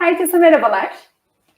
Herkese merhabalar.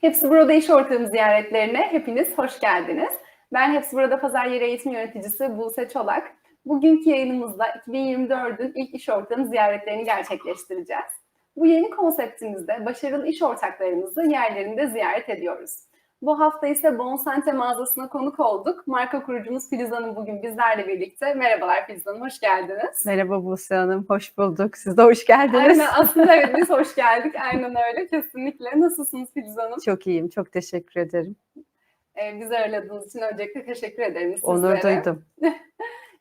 Hepsi Burada İş Ortağım ziyaretlerine hepiniz hoş geldiniz. Ben Hepsi Burada Pazar Yeri Eğitim Yöneticisi Buse Çolak. Bugünkü yayınımızda 2024'ün ilk iş ortağım ziyaretlerini gerçekleştireceğiz. Bu yeni konseptimizde başarılı iş ortaklarımızı yerlerinde ziyaret ediyoruz. Bu hafta ise Bonsante mağazasına konuk olduk. Marka kurucumuz Filiz Hanım bugün bizlerle birlikte. Merhabalar Filiz Hanım, hoş geldiniz. Merhaba Buse Hanım, hoş bulduk. Siz de hoş geldiniz. Aynen aslında evet biz hoş geldik. Aynen öyle kesinlikle. Nasılsınız Filiz Hanım? Çok iyiyim, çok teşekkür ederim. Ee, bizi ağırladığınız için öncelikle teşekkür ederim sizlere. Onur duydum.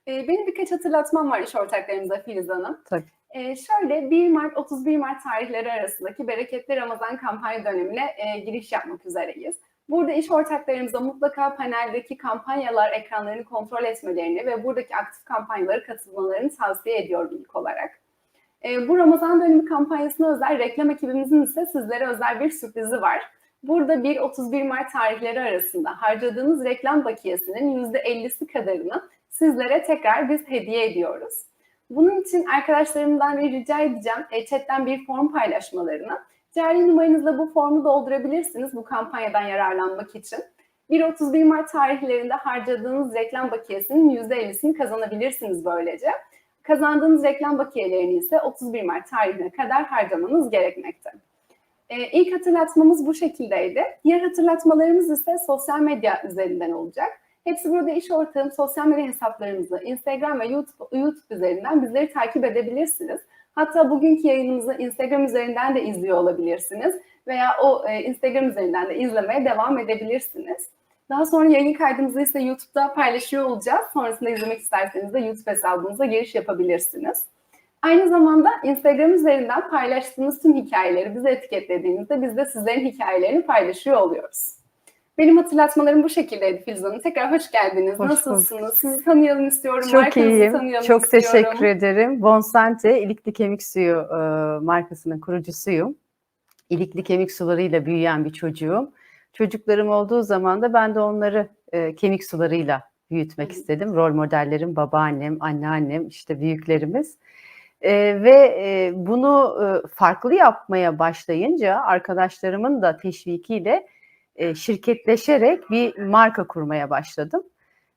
Ee, benim birkaç hatırlatmam var iş ortaklarımıza Filiz Hanım. Tabii. Ee, şöyle 1 Mart 31 Mart tarihleri arasındaki Bereketli Ramazan kampanya dönemine e, giriş yapmak üzereyiz. Burada iş ortaklarımıza mutlaka paneldeki kampanyalar ekranlarını kontrol etmelerini ve buradaki aktif kampanyalara katılmalarını tavsiye ediyorum ilk olarak. E, bu Ramazan dönemi kampanyasına özel reklam ekibimizin ise sizlere özel bir sürprizi var. Burada 1-31 Mart tarihleri arasında harcadığınız reklam bakiyesinin %50'si kadarını sizlere tekrar biz hediye ediyoruz. Bunun için arkadaşlarımdan bir rica edeceğim e, chatten bir form paylaşmalarını. Cari numaranızla bu formu doldurabilirsiniz bu kampanyadan yararlanmak için. 1-31 Mart tarihlerinde harcadığınız reklam bakiyesinin %50'sini kazanabilirsiniz böylece. Kazandığınız reklam bakiyelerini ise 31 Mart tarihine kadar harcamanız gerekmekte. Ee, ilk hatırlatmamız bu şekildeydi. Diğer hatırlatmalarımız ise sosyal medya üzerinden olacak. Hepsi burada iş ortağım sosyal medya hesaplarımızı Instagram ve YouTube, YouTube üzerinden bizleri takip edebilirsiniz. Hatta bugünkü yayınımızı Instagram üzerinden de izliyor olabilirsiniz veya o e, Instagram üzerinden de izlemeye devam edebilirsiniz. Daha sonra yayın kaydımızı ise YouTube'da paylaşıyor olacağız. Sonrasında izlemek isterseniz de YouTube hesabımıza giriş yapabilirsiniz. Aynı zamanda Instagram üzerinden paylaştığınız tüm hikayeleri bize etiketlediğinizde biz de sizlerin hikayelerini paylaşıyor oluyoruz. Benim hatırlatmalarım bu şekildeydi Filiz Hanım. Tekrar hoş geldiniz. Hoş Nasılsınız? Bulduk. Sizi tanıyalım istiyorum. Çok Markanızı iyiyim. tanıyalım Çok istiyorum. teşekkür ederim. Bonsante İlikli Kemik Suyu e, markasının kurucusuyum. İlikli kemik sularıyla büyüyen bir çocuğum. Çocuklarım olduğu zaman da ben de onları e, kemik sularıyla büyütmek istedim. Rol modellerim, babaannem, anneannem, işte büyüklerimiz. E, ve e, bunu e, farklı yapmaya başlayınca arkadaşlarımın da teşvikiyle e, şirketleşerek bir marka kurmaya başladım.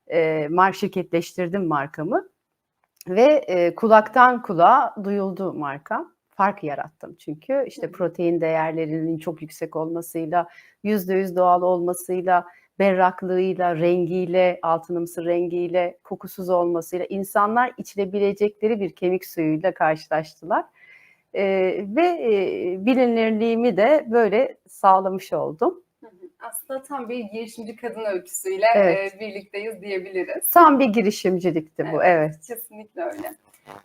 E, mark şirketleştirdim markamı ve e, kulaktan kulağa duyuldu marka. Fark yarattım çünkü işte protein değerlerinin çok yüksek olmasıyla, yüzde yüz doğal olmasıyla, berraklığıyla, rengiyle, altınımsı rengiyle, kokusuz olmasıyla insanlar içilebilecekleri bir kemik suyuyla karşılaştılar. E, ve e, bilinirliğimi de böyle sağlamış oldum. Aslında tam bir girişimci kadın öyküsüyle Evet. e, birlikteyiz diyebiliriz. Tam bir girişimcilikti bu, evet. Kesinlikle öyle.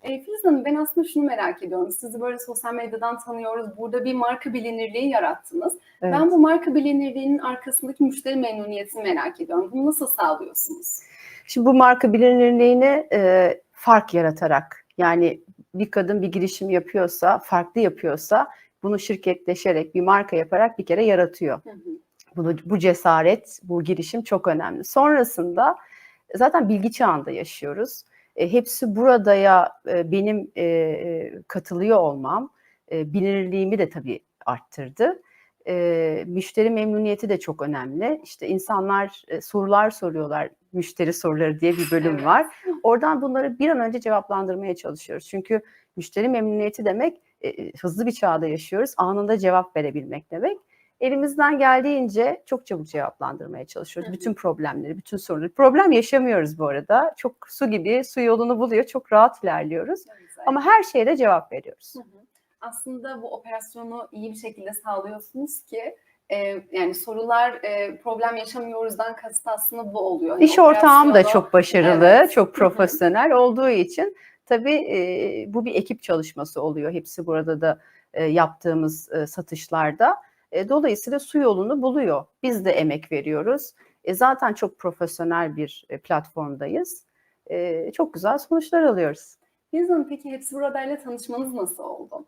E, Filiz Hanım ben aslında şunu merak ediyorum. Sizi böyle sosyal medyadan tanıyoruz. Burada bir marka bilinirliği yarattınız. evet. Ben bu marka bilinirliğinin arkasındaki müşteri memnuniyetini merak ediyorum. Bunu nasıl sağlıyorsunuz? Şimdi bu marka bilinirliğini e, fark yaratarak yani bir kadın bir girişim yapıyorsa, farklı yapıyorsa bunu şirketleşerek bir marka yaparak bir kere yaratıyor. Hı hı. Bunu, bu cesaret, bu girişim çok önemli. Sonrasında zaten bilgi çağında yaşıyoruz. E, hepsi buradaya e, benim e, e, katılıyor olmam e, bilinirliğimi de tabii arttırdı. E, müşteri memnuniyeti de çok önemli. İşte insanlar e, sorular soruyorlar, müşteri soruları diye bir bölüm var. Oradan bunları bir an önce cevaplandırmaya çalışıyoruz. Çünkü müşteri memnuniyeti demek e, hızlı bir çağda yaşıyoruz. Anında cevap verebilmek demek. Elimizden geldiğince çok çabuk cevaplandırmaya çalışıyoruz. Hı. Bütün problemleri, bütün sorunları. Problem yaşamıyoruz bu arada. Çok su gibi su yolunu buluyor. Çok rahat ilerliyoruz. Ama her şeyde cevap veriyoruz. Hı hı. Aslında bu operasyonu iyi bir şekilde sağlıyorsunuz ki e, yani sorular e, problem yaşamıyoruzdan kasıt aslında bu oluyor. İş ortağım da çok başarılı, Evet. çok profesyonel olduğu için tabii e, bu bir ekip çalışması oluyor. Hepsi burada da e, yaptığımız e, satışlarda. E, dolayısıyla su yolunu buluyor. Biz de emek veriyoruz. E, zaten çok profesyonel bir e, platformdayız. E, çok güzel sonuçlar alıyoruz. Hanım peki hepsi buradayla tanışmanız nasıl oldu?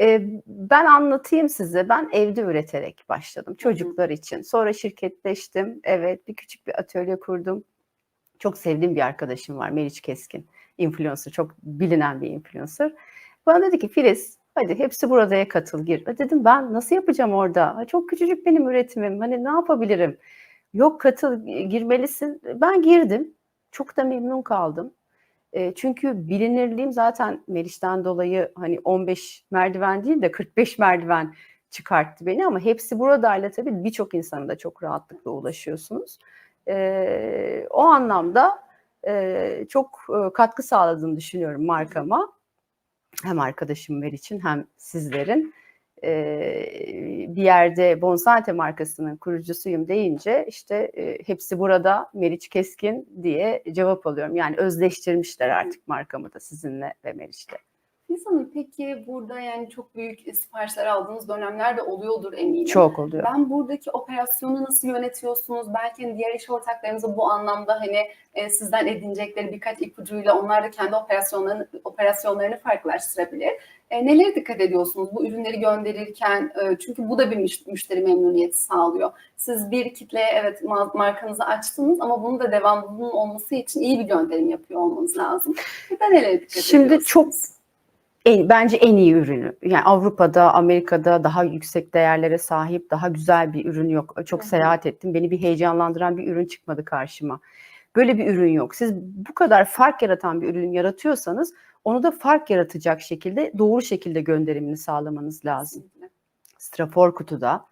E, ben anlatayım size. Ben evde üreterek başladım çocuklar için. Sonra şirketleştim. Evet, bir küçük bir atölye kurdum. Çok sevdiğim bir arkadaşım var, Meriç Keskin. Influencer, çok bilinen bir influencer. Bana dedi ki Filiz, Hadi hepsi buradaya katıl gir. E Dedim ben nasıl yapacağım orada? Çok küçücük benim üretimim. Hani ne yapabilirim? Yok katıl girmelisin. Ben girdim. Çok da memnun kaldım. E, çünkü bilinirliğim zaten Meriç'ten dolayı hani 15 merdiven değil de 45 merdiven çıkarttı beni ama hepsi buradayla tabii birçok insana da çok rahatlıkla ulaşıyorsunuz. E, o anlamda çok katkı sağladığını düşünüyorum markama. Hem arkadaşım Meriç'in hem sizlerin. E, bir yerde Bonsante markasının kurucusuyum deyince işte e, hepsi burada Meriç Keskin diye cevap alıyorum. Yani özleştirmişler artık markamı da sizinle ve Meriç'te. Filiz Hanım peki burada yani çok büyük siparişler aldığınız dönemler de oluyordur eminim. Çok oluyor. Ben buradaki operasyonu nasıl yönetiyorsunuz? Belki hani diğer iş ortaklarınıza bu anlamda hani e, sizden edinecekleri birkaç ipucuyla onlar da kendi operasyonlarını operasyonlarını farklılaştırabilir. E, nelere dikkat ediyorsunuz bu ürünleri gönderirken? E, çünkü bu da bir müş- müşteri memnuniyeti sağlıyor. Siz bir kitleye evet ma- markanızı açtınız ama bunun da devamlılığının olması için iyi bir gönderim yapıyor olmanız lazım. Bir de nelere dikkat Şimdi ediyorsunuz? çok en, bence en iyi ürünü. Yani Avrupa'da, Amerika'da daha yüksek değerlere sahip, daha güzel bir ürün yok. Çok Hı hı. seyahat ettim. Beni bir heyecanlandıran bir ürün çıkmadı karşıma. Böyle bir ürün yok. Siz bu kadar fark yaratan bir ürün yaratıyorsanız onu da fark yaratacak şekilde doğru şekilde gönderimini sağlamanız lazım. Kesinlikle. strafor kutuda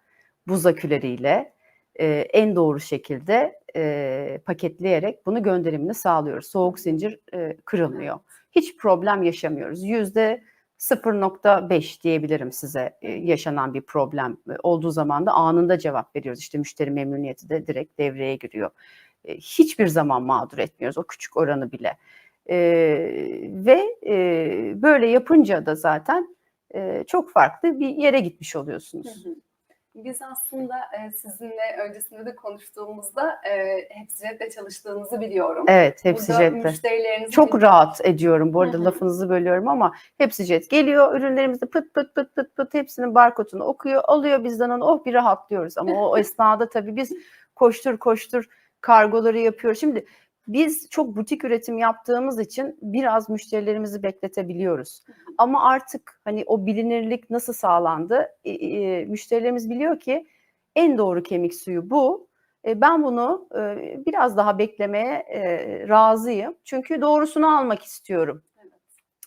buz aküleriyle e, en doğru şekilde e, paketleyerek bunu gönderimini sağlıyoruz. Soğuk zincir e, kırılmıyor. Hiç problem yaşamıyoruz. Yüzde 0.5 diyebilirim size yaşanan bir problem olduğu zaman da anında cevap veriyoruz. İşte müşteri memnuniyeti de direkt devreye giriyor. Hiçbir zaman mağdur etmiyoruz o küçük oranı bile. Ve böyle yapınca da zaten çok farklı bir yere gitmiş oluyorsunuz. Hı hı. Biz aslında e, sizinle öncesinde de konuştuğumuzda e, Hepsijet'te çalıştığınızı biliyorum. Evet, hepsi Burada jette. müşterilerinizi Çok rahat ediyorum. Bu arada lafınızı bölüyorum ama hepsi jet geliyor. Ürünlerimizi pıt pıt pıt pıt pıt hepsinin barkodunu okuyor. Alıyor bizden onu. Oh bir rahatlıyoruz. Ama o esnada tabii biz koştur koştur kargoları yapıyoruz. Şimdi biz çok butik üretim yaptığımız için biraz müşterilerimizi bekletebiliyoruz. Ama artık hani o bilinirlik nasıl sağlandı? E, e, müşterilerimiz biliyor ki en doğru kemik suyu bu. E, ben bunu e, biraz daha beklemeye e, razıyım. Çünkü doğrusunu almak istiyorum.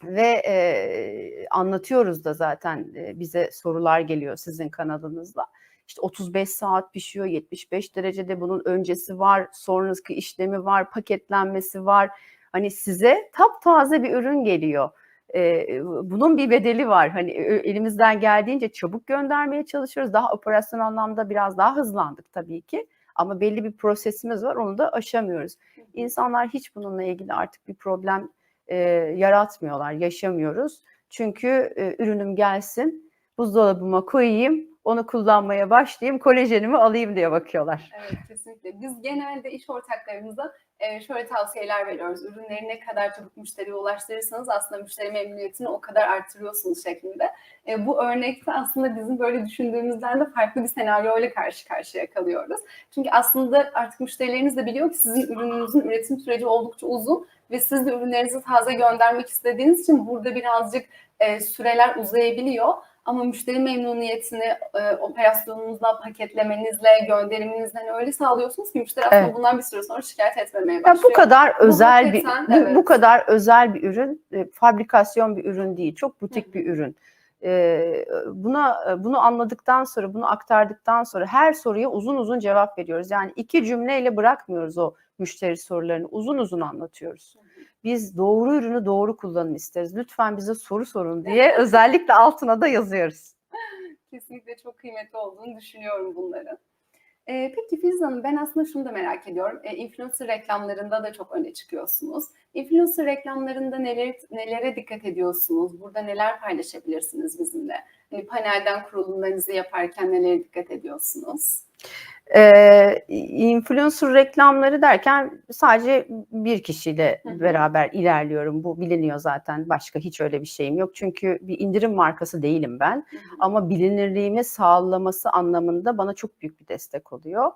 Ve e, anlatıyoruz da zaten e, bize sorular geliyor sizin kanalınızla. İşte 35 saat pişiyor, 75 derecede bunun öncesi var, sonraki işlemi var, paketlenmesi var. Hani size taptaze bir ürün geliyor. E, bunun bir bedeli var. Hani e, elimizden geldiğince çabuk göndermeye çalışıyoruz. Daha operasyon anlamda biraz daha hızlandık tabii ki. Ama belli bir prosesimiz var, onu da aşamıyoruz. İnsanlar hiç bununla ilgili artık bir problem e, yaratmıyorlar, yaşamıyoruz. Çünkü e, ürünüm gelsin, buzdolabıma koyayım, onu kullanmaya başlayayım, kolajenimi alayım diye bakıyorlar. Evet kesinlikle. Biz genelde iş ortaklarımıza e, şöyle tavsiyeler veriyoruz. Ürünleri ne kadar çabuk müşteriye ulaştırırsanız aslında müşteri memnuniyetini o kadar arttırıyorsunuz şeklinde. E, bu örnekte aslında bizim böyle düşündüğümüzden de farklı bir senaryoyla karşı karşıya kalıyoruz. Çünkü aslında artık müşterileriniz de biliyor ki sizin ürününüzün üretim süreci oldukça uzun ve siz de ürünlerinizi taze göndermek istediğiniz için burada birazcık e, süreler uzayabiliyor. Ama müşteri memnuniyetini e, operasyonunuzla, paketlemenizle, gönderiminizle öyle sağlıyorsunuz ki müşteri aslında Evet. bundan bir süre sonra şikayet etmemeye başlıyor. bu kadar özel bir hakikaten, bu, bu evet. kadar özel bir ürün, e, fabrikasyon bir ürün değil, çok butik bir ürün. E, buna bunu anladıktan sonra, bunu aktardıktan sonra her soruya uzun uzun cevap veriyoruz. Yani iki cümleyle bırakmıyoruz o müşteri sorularını, uzun uzun anlatıyoruz. Biz doğru ürünü doğru kullanın isteriz. Lütfen bize soru sorun diye özellikle altına da yazıyoruz. Kesinlikle çok kıymetli olduğunu düşünüyorum bunların. Ee, peki Filiz Hanım ben aslında şunu da merak ediyorum. Ee, influencer reklamlarında da çok öne çıkıyorsunuz. Influencer reklamlarında neler, nelere dikkat ediyorsunuz? Burada neler paylaşabilirsiniz bizimle? Hani panelden kurulumlarınızı yaparken nelere dikkat ediyorsunuz? Ee, influencer reklamları derken sadece bir kişiyle beraber ilerliyorum. Bu biliniyor zaten. Başka hiç öyle bir şeyim yok. Çünkü bir indirim markası değilim ben. Ama bilinirliğimi sağlaması anlamında bana çok büyük bir destek oluyor.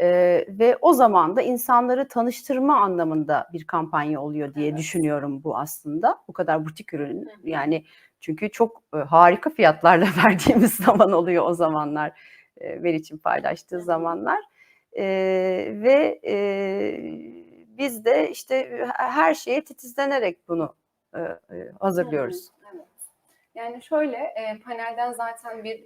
Ee, ve o zaman da insanları tanıştırma anlamında bir kampanya oluyor diye Evet. düşünüyorum bu aslında. Bu kadar butik ürün yani Çünkü çok e, harika fiyatlarla verdiğimiz zaman oluyor o zamanlar. E, veri için paylaştığı zamanlar. E, ve e, biz de işte her şeye titizlenerek bunu e, e, hazırlıyoruz. Evet. Yani şöyle e, panelden zaten bir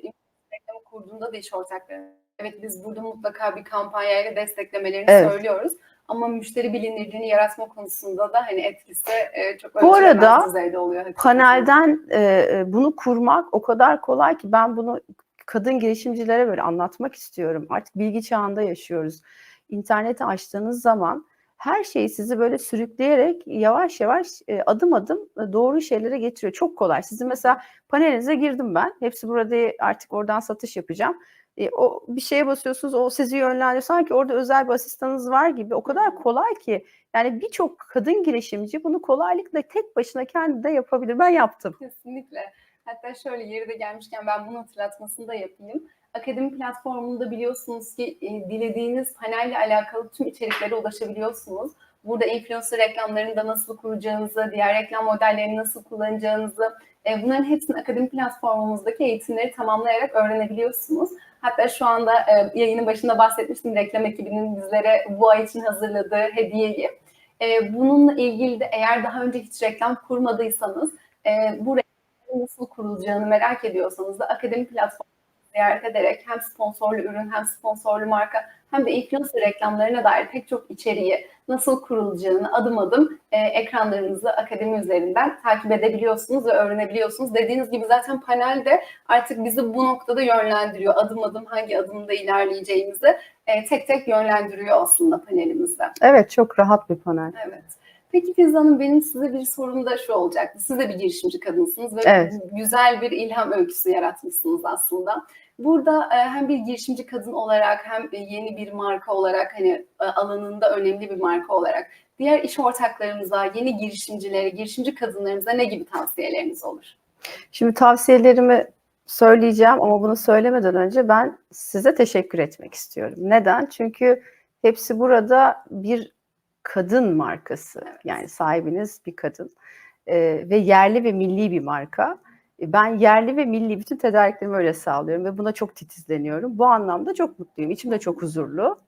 reklamı kurduğunda da iş ortakları evet biz burada mutlaka bir kampanyayla desteklemelerini Evet. söylüyoruz. Ama müşteri bilinirliğini yaratma konusunda da hani etkisi e, çok Bu arada düzeyde oluyor. hakikaten. Panelden e, e, bunu kurmak o kadar kolay ki ben bunu kadın girişimcilere böyle anlatmak istiyorum. Artık bilgi çağında yaşıyoruz. İnterneti açtığınız zaman her şeyi sizi böyle sürükleyerek yavaş yavaş e, adım adım e, doğru şeylere getiriyor. Çok kolay. Sizin mesela panelinize girdim ben. Hepsi burada artık oradan satış yapacağım. E, o bir şeye basıyorsunuz, o sizi yönlendiriyor. Sanki orada özel bir asistanınız var gibi. O kadar kolay ki. Yani birçok kadın girişimci bunu kolaylıkla tek başına kendi de yapabilir. Ben yaptım. Kesinlikle. Hatta şöyle yeri de gelmişken ben bunun hatırlatmasını da yapayım. Akademi platformunda biliyorsunuz ki e, dilediğiniz panelle alakalı tüm içeriklere ulaşabiliyorsunuz. Burada influencer reklamlarını da nasıl kuracağınızı, diğer reklam modellerini nasıl kullanacağınızı, e, bunların hepsini akademi platformumuzdaki eğitimleri tamamlayarak öğrenebiliyorsunuz. Hatta şu anda e, yayının başında bahsetmiştim reklam ekibinin bizlere bu ay için hazırladığı hediyeyi. E, bununla ilgili de eğer daha önce hiç reklam kurmadıysanız, e, bu nasıl kurulacağını merak ediyorsanız da akademi platformunu ziyaret ederek hem sponsorlu ürün hem sponsorlu marka hem de influencer reklamlarına dair pek çok içeriği nasıl kurulacağını adım adım e, ekranlarınızı akademi üzerinden takip edebiliyorsunuz ve öğrenebiliyorsunuz. Dediğiniz gibi zaten panelde artık bizi bu noktada yönlendiriyor. Adım adım hangi adımda ilerleyeceğimizi e, tek tek yönlendiriyor aslında panelimizde. Evet çok rahat bir panel. Evet. Peki Filiz Hanım benim size bir sorum da şu olacaktı. Siz de bir girişimci kadınsınız ve Evet. güzel bir ilham öyküsü yaratmışsınız aslında. Burada e, hem bir girişimci kadın olarak hem e, yeni bir marka olarak hani e, alanında önemli bir marka olarak diğer iş ortaklarımıza, yeni girişimcilere, girişimci kadınlarımıza ne gibi tavsiyeleriniz olur? Şimdi tavsiyelerimi söyleyeceğim ama bunu söylemeden önce ben size teşekkür etmek istiyorum. Neden? Çünkü hepsi burada bir kadın markası. Evet. Yani sahibiniz bir kadın Ee, ve yerli ve milli bir marka. E, Ben yerli ve milli bütün tedariklerimi öyle sağlıyorum ve buna çok titizleniyorum. Bu anlamda çok mutluyum. İçim de çok huzurlu.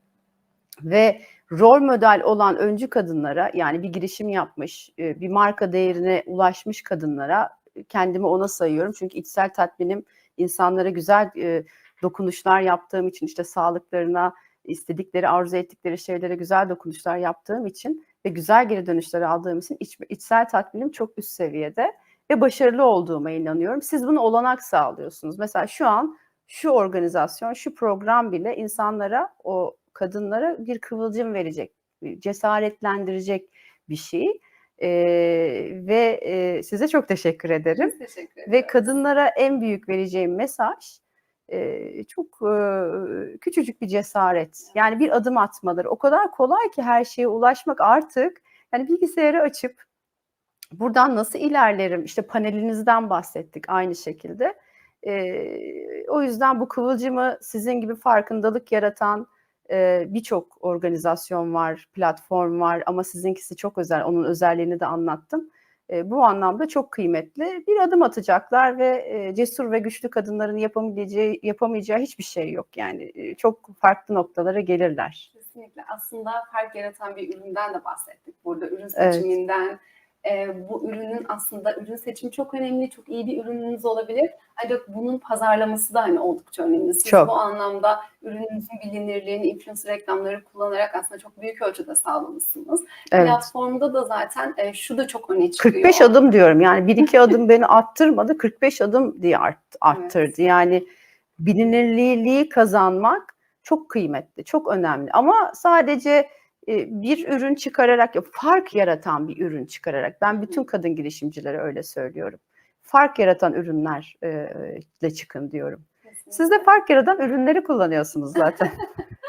Ve rol model olan öncü kadınlara yani bir girişim yapmış, e, bir marka değerine ulaşmış kadınlara kendimi ona sayıyorum. Çünkü içsel tatminim insanlara güzel e, dokunuşlar yaptığım için işte sağlıklarına, istedikleri, arzu ettikleri şeylere güzel dokunuşlar yaptığım için ve güzel geri dönüşler aldığım için iç, içsel tatminim çok üst seviyede ve başarılı olduğuma inanıyorum. Siz bunu olanak sağlıyorsunuz. Mesela şu an şu organizasyon, şu program bile insanlara, o kadınlara bir kıvılcım verecek, cesaretlendirecek bir şey. Ee, ve e, size çok teşekkür ederim. Biz teşekkür. Ve kadınlara en büyük vereceğim mesaj çok küçücük bir cesaret. Yani bir adım atmaları. O kadar kolay ki her şeye ulaşmak artık. Yani bilgisayarı açıp buradan nasıl ilerlerim? İşte panelinizden bahsettik aynı şekilde. O yüzden bu kıvılcımı sizin gibi farkındalık yaratan birçok organizasyon var, platform var ama sizinkisi çok özel. Onun özelliğini de anlattım. E, bu anlamda çok kıymetli. Bir adım atacaklar ve e, cesur ve güçlü kadınların yapabileceği, yapamayacağı hiçbir şey yok. Yani e, çok farklı noktalara gelirler. Kesinlikle. Aslında fark yaratan bir üründen de bahsettik burada. Ürün Evet. Ee, bu ürünün aslında ürün seçimi çok önemli. Çok iyi bir ürününüz olabilir. Ancak bunun pazarlaması da hani oldukça önemli. Siz Çok. bu anlamda ürününüzün bilinirliğini, influencer reklamları kullanarak aslında çok büyük ölçüde sağlamışsınız. Evet. Platformda da zaten e, şu da çok öne çıkıyor. 45 adım diyorum. Yani bir iki adım beni attırmadı. 45 adım diye art, arttırdı. Yani bilinirliği kazanmak çok kıymetli, çok önemli. Ama sadece e, bir ürün çıkararak, fark yaratan bir ürün çıkararak. Ben bütün kadın girişimcilere öyle söylüyorum. Fark yaratan ürünlerle çıkın diyorum. Siz de fark yaratan ürünleri kullanıyorsunuz zaten.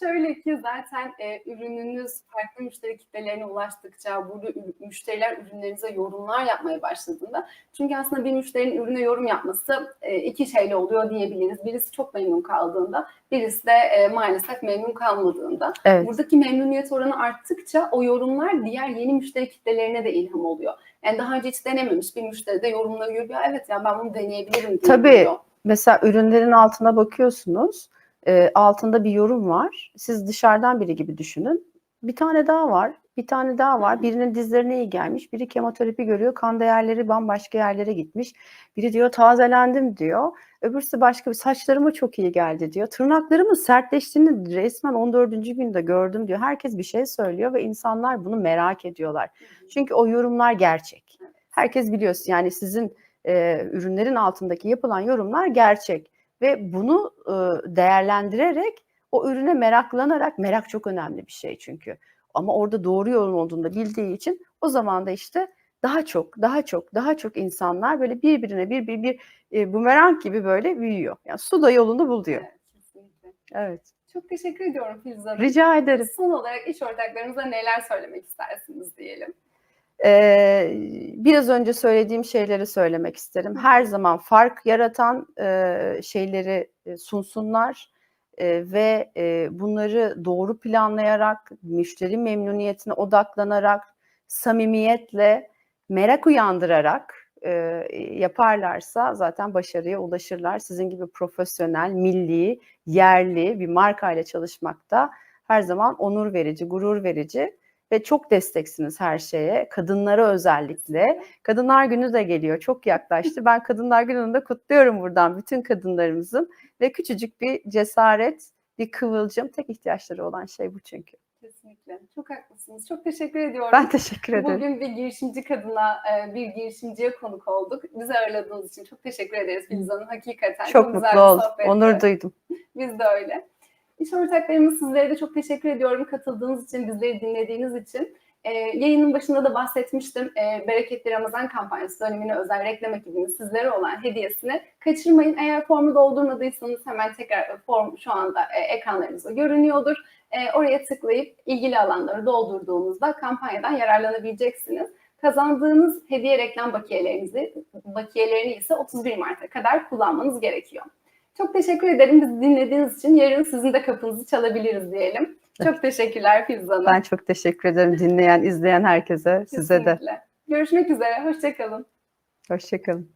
Şöyle ki zaten e, ürününüz farklı müşteri kitlelerine ulaştıkça, burada müşteriler ürünlerinize yorumlar yapmaya başladığında, çünkü aslında bir müşterinin ürüne yorum yapması e, iki şeyle oluyor diyebiliriz. Birisi çok memnun kaldığında, birisi de e, maalesef memnun kalmadığında. Evet. Buradaki memnuniyet oranı arttıkça o yorumlar diğer yeni müşteri kitlelerine de ilham oluyor. Yani daha önce hiç denememiş bir müşteri de yorumları görüyor. Evet ya ben bunu deneyebilirim diye Tabii. diyor. Mesela ürünlerin altına bakıyorsunuz. E, altında bir yorum var. Siz dışarıdan biri gibi düşünün. Bir tane daha var. Bir tane daha var. Birinin dizlerine iyi gelmiş. Biri kemoterapi görüyor. Kan değerleri bambaşka yerlere gitmiş. Biri diyor tazelendim diyor. Öbürsü başka bir saçlarıma çok iyi geldi diyor. Tırnaklarımın sertleştiğini resmen 14. günde gördüm diyor. Herkes bir şey söylüyor ve insanlar bunu merak ediyorlar. Çünkü o yorumlar gerçek. Herkes biliyorsun yani sizin e, ürünlerin altındaki yapılan yorumlar gerçek ve bunu e, değerlendirerek o ürüne meraklanarak merak çok önemli bir şey çünkü. Ama orada doğru yorum olduğunu da bildiği için o zaman da işte daha çok, daha çok, daha çok insanlar böyle birbirine bir bir bir e, bumerang gibi böyle büyüyor. Yani su da yolunu buluyor. Evet, kesinlikle. Evet. Çok teşekkür ediyorum Filiz Hanım. Rica ederim. Son olarak iş ortaklarımıza neler söylemek istersiniz diyelim. Ee, biraz önce söylediğim şeyleri söylemek isterim. Her zaman fark yaratan e, şeyleri e, sunsunlar e, ve e, bunları doğru planlayarak, müşteri memnuniyetine odaklanarak, samimiyetle, merak uyandırarak e, yaparlarsa zaten başarıya ulaşırlar. Sizin gibi profesyonel, milli, yerli bir markayla çalışmakta her zaman onur verici, gurur verici ve çok desteksiniz her şeye. Kadınlara özellikle. Kadınlar Günü de geliyor. Çok yaklaştı. Ben Kadınlar Günü'nü de kutluyorum buradan bütün kadınlarımızın. Ve küçücük bir cesaret, bir kıvılcım. Tek ihtiyaçları olan şey bu çünkü. Kesinlikle. Çok haklısınız. Çok teşekkür ediyorum. Ben teşekkür ederim. Bugün bir girişimci kadına, e, bir girişimciye konuk olduk. Bizi ağırladığınız için çok teşekkür ederiz Filiz Hanım. Hakikaten çok, Çok mutlu oldum. Onur duydum. Biz de öyle. İş ortaklarımız sizlere de çok teşekkür ediyorum katıldığınız için, bizleri dinlediğiniz için. Ee, yayının başında da bahsetmiştim. Ee, Bereketli Ramazan kampanyası dönemine özel reklam ekibinin sizlere olan hediyesini kaçırmayın. Eğer formu doldurmadıysanız hemen tekrar form şu anda e, ekranlarınızda görünüyordur. E, oraya tıklayıp ilgili alanları doldurduğunuzda kampanyadan yararlanabileceksiniz. Kazandığınız hediye reklam bakiyelerinizi, bakiyelerini ise 31 Mart'a kadar kullanmanız gerekiyor. Çok teşekkür ederim bizi dinlediğiniz için. Yarın sizin de kapınızı çalabiliriz diyelim. Çok teşekkürler Filiz Hanım. Ben çok teşekkür ederim dinleyen, izleyen herkese, size de. Kesinlikle. Görüşmek üzere. Hoşçakalın. Hoşçakalın.